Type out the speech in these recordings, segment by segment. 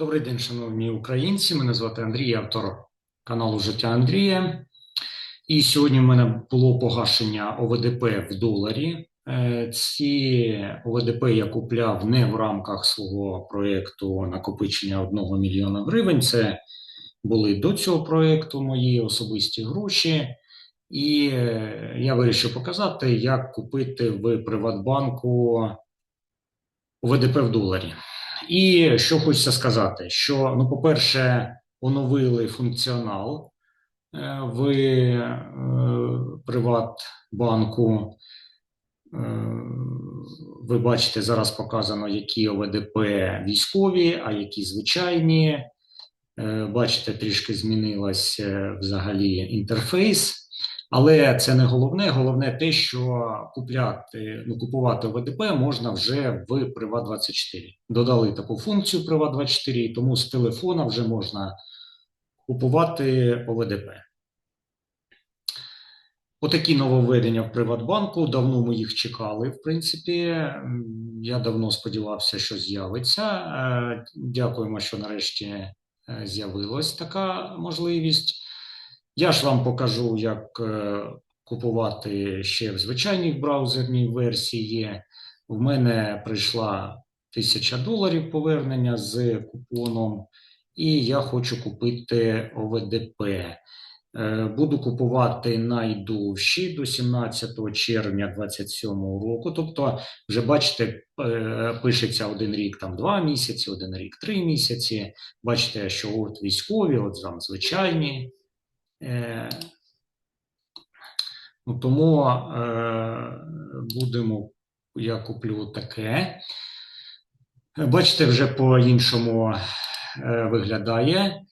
Добрий день, шановні українці. Мене звати Андрій, автор каналу Життя Андрія. І сьогодні в мене було погашення ОВДП в доларі. Е, Ці ОВДП я купляв не в рамках свого проєкту накопичення 1 мільйона гривень. Це були до цього проєкту мої особисті гроші. І е, я вирішив показати, як купити в Приватбанку ОВДП в доларі. І що хочеться сказати, що, ну, по-перше, оновили функціонал е, в е, Приватбанку. Е, Ви бачите, зараз показано, які ОВДП військові, а які звичайні. Бачите, трішки змінилась взагалі інтерфейс. Але це не головне. Головне те, що купляти, ну, купувати ОВДП можна вже в Приват24. Додали таку функцію Приват24, і тому з телефона вже можна купувати ОВДП. Отакі нововведення в Приватбанку. Давно ми їх чекали, в принципі. Я давно сподівався, що з'явиться. Е, Дякуємо, що нарешті е, з'явилась така можливість. Я ж вам покажу, як е, купувати ще в звичайній браузерній версії. В мене прийшла 1000 доларів повернення з купоном, і я хочу купити ОВДП. Е, Буду купувати найдовші до 17 червня 2027 року. Тобто, вже бачите, е, пишеться один рік, там два місяці, один рік три місяці. Бачите, що от військові, от там звичайні. Е, Ну, тому е, будемо, я куплю таке. Бачите, вже по-іншому е, виглядає.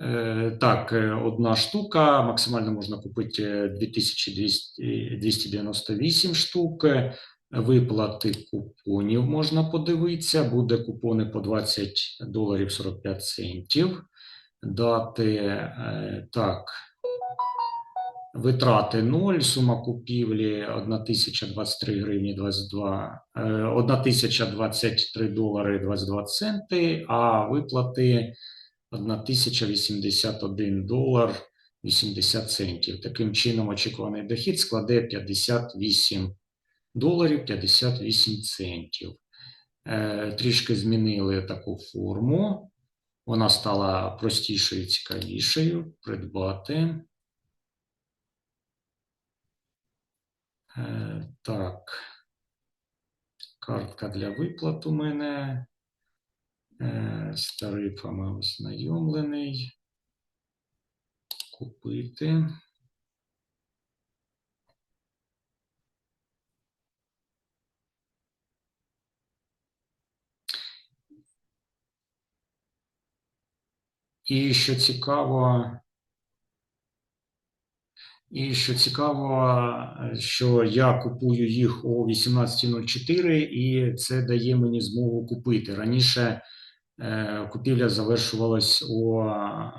Е, так, е, одна штука, максимально можна купити е, 2298 штук. Е, Виплати купонів можна подивитися. Буде купони по 20 доларів 45 центів. Дати е, так. Витрати 0, сума купівлі 1023 гривні 22, е, 1023 долари 22 центи, а виплати 1081 долар 80 центів. Таким чином, очікуваний дохід складе 58 доларів 58 центів. Е, Трішки змінили таку форму. Вона стала простішою і цікавішою. Придбати. Так. Картка для виплат у мене. Е, З тарифами ознайомлений. Купити. І що цікаво, і що цікаво, е, що я купую їх о 18.04, і це дає мені змогу купити. Раніше е, купівля завершувалась о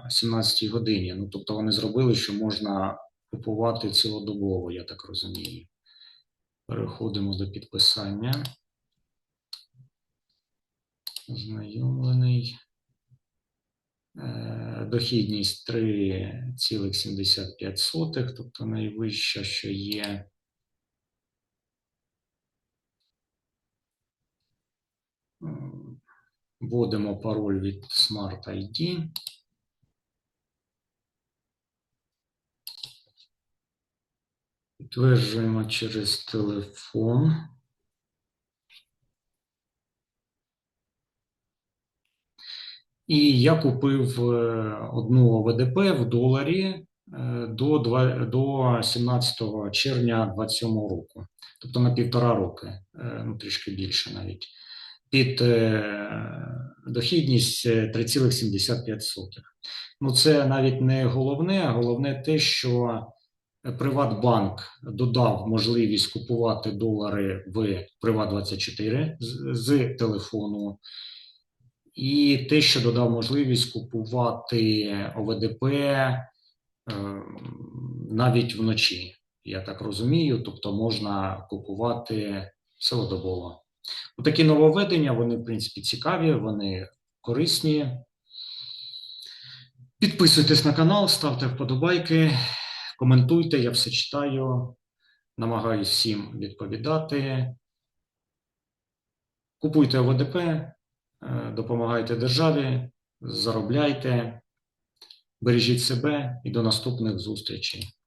17 годині. Ну, тобто вони зробили, що можна купувати цілодобово, я так розумію. Переходимо до підписання. Знайомлений. Дохідність 3,75, тобто найвища, що є. Вводимо пароль від Smart ID. Підтверджуємо через телефон. І я купив е, одну ОВДП в доларі е, до, до 17 червня 2027 року, тобто на півтора роки, е, ну трішки більше навіть. Під дохідність е, 3,75. Ну, це навіть не головне, а головне те, що Приватбанк додав можливість купувати долари в Приват24 з, з телефону. І те, що додав можливість купувати ОВДП е, навіть вночі, я так розумію, тобто можна купувати цілодобово. Такі нововведення, вони, в принципі, цікаві, вони корисні. Підписуйтесь на канал, ставте вподобайки, коментуйте, я все читаю, намагаюсь всім відповідати. Купуйте ОВДП, допомагайте державі, заробляйте, бережіть себе і до наступних зустрічей.